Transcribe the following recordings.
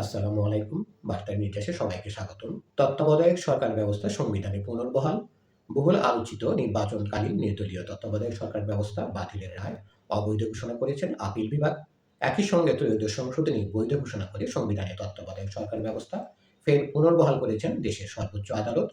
আসসালামু আলাইকুম, বার্তা নির্দেশে সবাইকে স্বাগতম। তত্ত্বাবধায়ক সরকার ব্যবস্থা সংবিধানে পুনর্বহাল। বহুল আলোচিত নির্বাচনকালীন নির্দলীয় তত্ত্বাবধায়ক সরকার ব্যবস্থা বাতিলের রায় অবৈধ ঘোষণা করেছেন আপিল বিভাগ। একই সঙ্গে ত্রয়োদশ সংশোধনী বৈধ ঘোষণা করে সংবিধানে তত্ত্বাবধায়ক সরকার ব্যবস্থা ফের পুনর্বহাল করেছেন দেশের সর্বোচ্চ আদালত।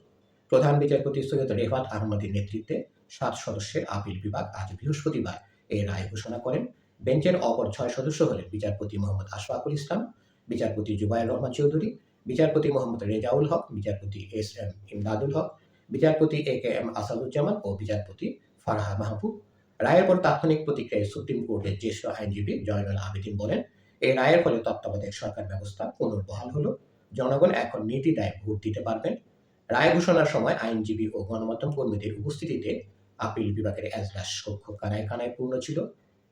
প্রধান বিচারপতি সৈয়দ রেফাত আহমদের নেতৃত্বে সাত সদস্যের আপিল বিভাগ আজ বৃহস্পতিবার এই রায় ঘোষণা করেন। বেঞ্চের অপর ছয় সদস্য হলেন বিচারপতি মোহাম্মদ আশফাকুল ইসলাম। বিচারপতি জুবায়ের রহমান চৌধুরী, বিচারপতি মোহাম্মদ রেজাউল হক, বিচারপতি এস এম ইমদাদুল হক, বিচারপতি এ কে এম আসাদুজ্জামান ও বিচারপতি ফারাহা মাহবুব রায়ের পর তাৎক্ষণিক প্রতিক্রিয়ায় সুপ্রিম কোর্টের জ্যেষ্ঠ আইনজীবী জয়নুল আবেদিন বলেন এই রায়ের ফলে তত্ত্বাবধায়ক সরকার ব্যবস্থা পুনর্বহাল হলো। জনগণ এখন নির্দ্বিধায় ভোট দিতে পারবেন। রায় ঘোষণার সময় আইনজীবী ও গণমাধ্যম কর্মীদের উপস্থিতিতে আপিল বিভাগের এজলাস কক্ষ কানায় কানায় পূর্ণ ছিল।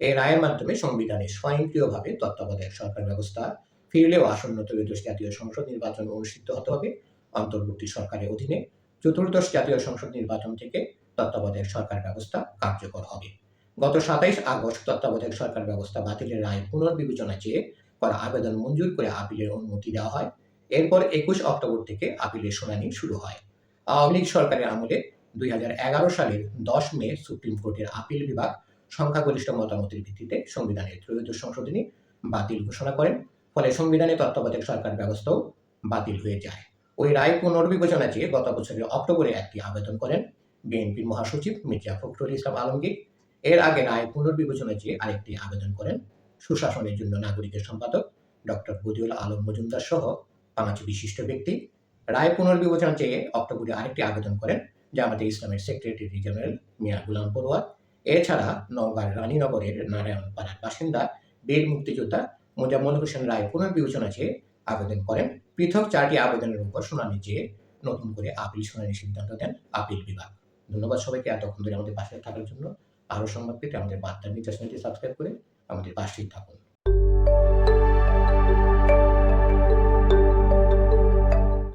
এই রায়ের মাধ্যমে সংবিধানে স্বয়ংক্রিয়ভাবে তত্ত্বাবধায়ক সরকার ব্যবস্থা ফিরলেও আসন্ন ত্রয়োদশ জাতীয় সংসদ নির্বাচন অনুষ্ঠিত হতে হবে। অন্তর্বর্তী সরকারের অধীনে চতুর্দশ জাতীয় সংসদ নির্বাচন থেকে তত্ত্বাবধায়ক সরকার ব্যবস্থা কার্যকর হবে। গত সাতাইশ আগস্ট তত্ত্বাবধায়ক সরকার ব্যবস্থা বাতিলের রায় পুনর্বিবেচনা চেয়ে করা আবেদন মঞ্জুর করে আপিলের অনুমতি দেওয়া হয়। এরপর একুশ অক্টোবর থেকে আপিলের শুনানি শুরু হয়। আওয়ামী লীগ সরকারের আমলে দুই হাজার এগারো সালের দশ মে সুপ্রিম কোর্টের আপিল বিভাগ সংখ্যাগরিষ্ঠ মতামতের ভিত্তিতে সংবিধানের ত্রয়োদশ সংশোধনী বাতিল ঘোষণা করেন। ফলে সংবিধানে তত্ত্বাবধায়ক সরকার ব্যবস্থাও বাতিল হয়ে যায়। ওই রায় পুনর্বিবেচনা চেয়ে গত বছরের অক্টোবরে একটি আবেদন করেন বিএনপির মহাসচিব মির্জা ফখরুল ইসলাম আলমগীর। এর আগে রায় পুনর্বিবেচনা চেয়ে আরেকটি আবেদন করেন সুশাসনের জন্য নাগরিকের সম্পাদক ডক্টর বদিউল আলম মজুমদার সহ পাঁচ বিশিষ্ট ব্যক্তি। রায় পুনর্বিবেচনা চেয়ে অক্টোবরে আরেকটি আবেদন করেন জামাতে ইসলামের সেক্রেটারি জেনারেল মিয়া গুলাম পড়ুয়ার এছাড়া নওগাঁর রানীনগরের নারায়ণপাড়ার বাসিন্দা বীর মুক্তিযোদ্ধা মোজাম্মল হোসেন রায় পুনর্বিবেচনা চেয়ে আবেদন করেন। পৃথক চারটি আবেদনের উপর শুনানি চেয়ে নতুন করে আপিল শুনানির সিদ্ধান্ত দেন আপিল বিভাগ। ধন্যবাদ সবাইকে, এতক্ষণ ধরে আমাদের পাশে থাকার জন্য। আরও সংবাদ পেতে আমাদের বার্তা নির্দেশনাটি সাবস্ক্রাইব করে আমাদের পাশেই থাকুন।